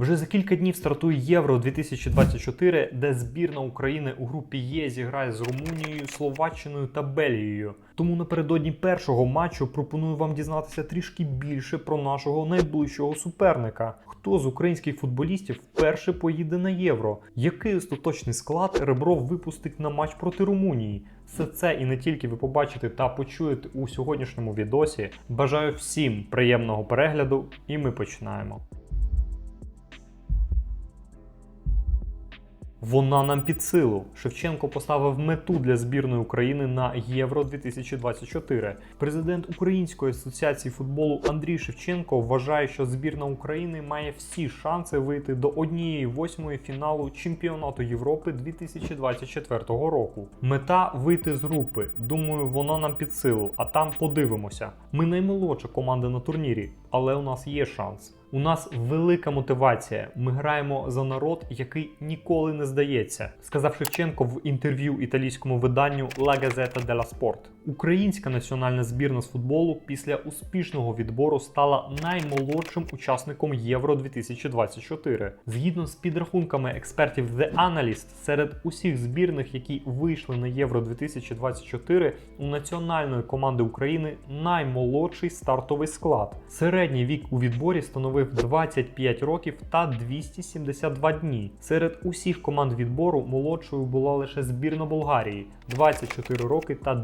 Вже за кілька днів стартує Євро 2024, де збірна України у групі Є зіграє з Румунією, Словаччиною та Бельгією. Тому напередодні першого матчу пропоную вам дізнатися трішки більше про нашого найближчого суперника. Хто з українських футболістів вперше поїде на євро? Який остаточний склад Ребров випустить на матч проти Румунії? Все це і не тільки ви побачите та почуєте у сьогоднішньому відосі. Бажаю всім приємного перегляду, і ми починаємо. Вона нам під силу. Шевченко поставив мету для збірної України на Євро 2024. Президент Української асоціації футболу Андрій Шевченко вважає, що збірна України має всі шанси вийти до однієї восьмої фіналу чемпіонату Європи 2024 року. Мета вийти з групи. Думаю, вона нам під силу, а там подивимося. Ми наймолодша команда на турнірі, але у нас є шанс. У нас велика мотивація. Ми граємо за народ, який ніколи не здається, сказав Шевченко в інтерв'ю італійському виданню La Gazzetta della Sport. Українська національна збірна з футболу після успішного відбору стала наймолодшим учасником Євро 2024. Згідно з підрахунками експертів The Analyst, серед усіх збірних, які вийшли на Євро 2024, у національної команди України наймолодший стартовий склад. Середній вік у відборі становив 25 років та 272 дні. Серед усіх команд відбору молодшою була лише збірна Болгарії 24 роки та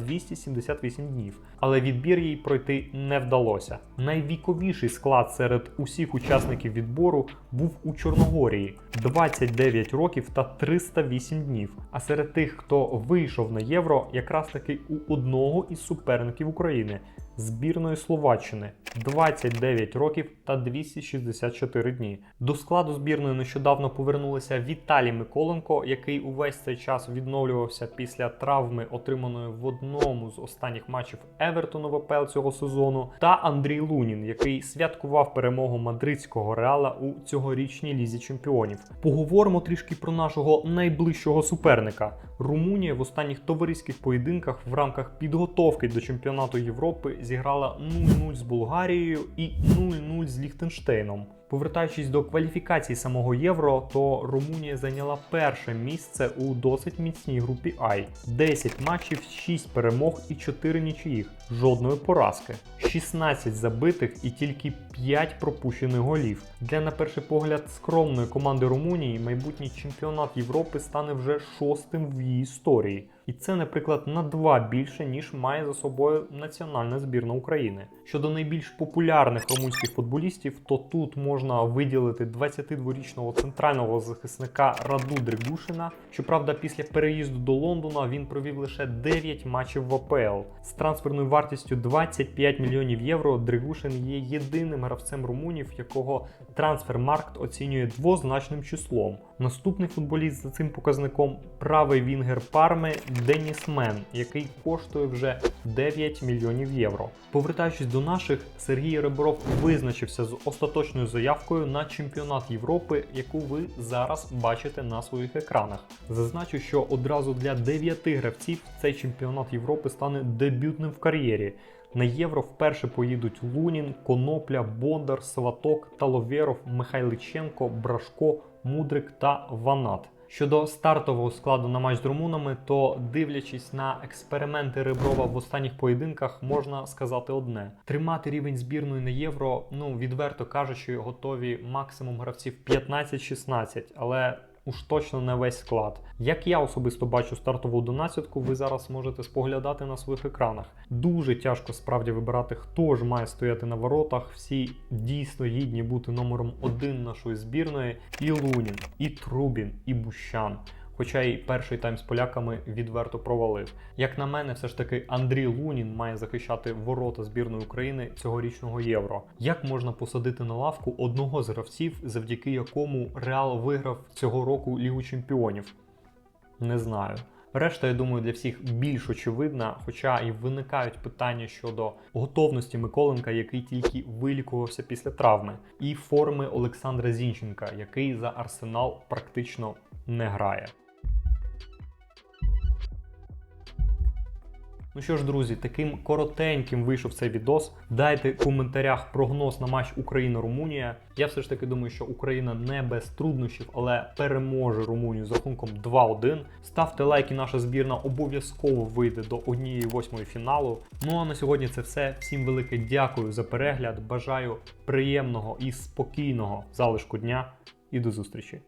278 днів. Але відбір їй пройти не вдалося. Найвіковіший склад серед усіх учасників відбору був у Чорногорії 29 років та 308 днів. А серед тих, хто вийшов на євро, якраз таки у одного із суперників України збірної Словаччини 29 років та 264 дні. До складу збірної нещодавно повернулися Віталій Миколенко, який увесь цей час відновлювався після травми, отриманої в одному з останніх матчів Евертону в АПЛ цього сезону, та Андрій Лунін, який святкував перемогу мадридського реала у цьогорічній лізі чемпіонів. Поговоримо трішки про нашого найближчого суперника. Румунія в останніх товариських поєдинках в рамках підготовки до чемпіонату Європи зіграла 0-0 з Болгарією і 0-0 з Ліхтенштейном. Повертаючись до кваліфікації самого євро, то Румунія зайняла перше місце у досить міцній групі Ай. 10 матчів, 6 перемог і 4 нічиїх, жодної поразки, 16 забитих і тільки 5 пропущених голів. Для на перший погляд скромної команди Румунії майбутній чемпіонат Європи стане вже шостим в її історії. І це, наприклад, на два більше, ніж має за собою національна збірна України. Щодо найбільш популярних румунських футболістів, то тут можна виділити 22-річного центрального захисника Раду Дригушина. Щоправда, після переїзду до Лондона він провів лише 9 матчів в АПЛ. З трансферною вартістю 25 мільйонів євро. Дригушин є єдиним гравцем румунів, якого трансфермаркт оцінює двозначним числом. Наступний футболіст за цим показником правий вінгер Парми Деніс Мен, який коштує вже 9 мільйонів євро. Повертаючись до наших, Сергій Ребров визначився з остаточною заявкою на чемпіонат Європи, яку ви зараз бачите на своїх екранах. Зазначу, що одразу для 9 гравців цей чемпіонат Європи стане дебютним в кар'єрі. На євро вперше поїдуть Лунін, Конопля, Бондар, Сваток, Таловєров, Михайличенко, Брашко, Мудрик та Ванат. Щодо стартового складу на матч з румунами, то дивлячись на експерименти Реброва в останніх поєдинках, можна сказати одне: тримати рівень збірної на євро, ну відверто кажучи, готові максимум гравців 15-16, але уж точно не весь склад. Як я особисто бачу стартову донадцятку, ви зараз можете споглядати на своїх екранах. Дуже тяжко справді вибирати, хто ж має стояти на воротах. Всі дійсно гідні бути номером один нашої збірної. І Лунін, і Трубін, і Бущан. Хоча й перший тайм з поляками відверто провалив. Як на мене, все ж таки Андрій Лунін має захищати ворота збірної України цьогорічного євро. Як можна посадити на лавку одного з гравців, завдяки якому Реал виграв цього року Лігу Чемпіонів? Не знаю. Решта, я думаю, для всіх більш очевидна, хоча і виникають питання щодо готовності Миколенка, який тільки вилікувався після травми, і форми Олександра Зінченка, який за арсенал практично не грає. Ну що ж, друзі, таким коротеньким вийшов цей відос. Дайте в коментарях прогноз на матч Україна-Румунія. Я все ж таки думаю, що Україна не без труднощів, але переможе Румунію з рахунком 2-1. Ставте лайки, наша збірна обов'язково вийде до 1-8 фіналу. Ну а на сьогодні це все. Всім велике дякую за перегляд. Бажаю приємного і спокійного залишку дня і до зустрічі.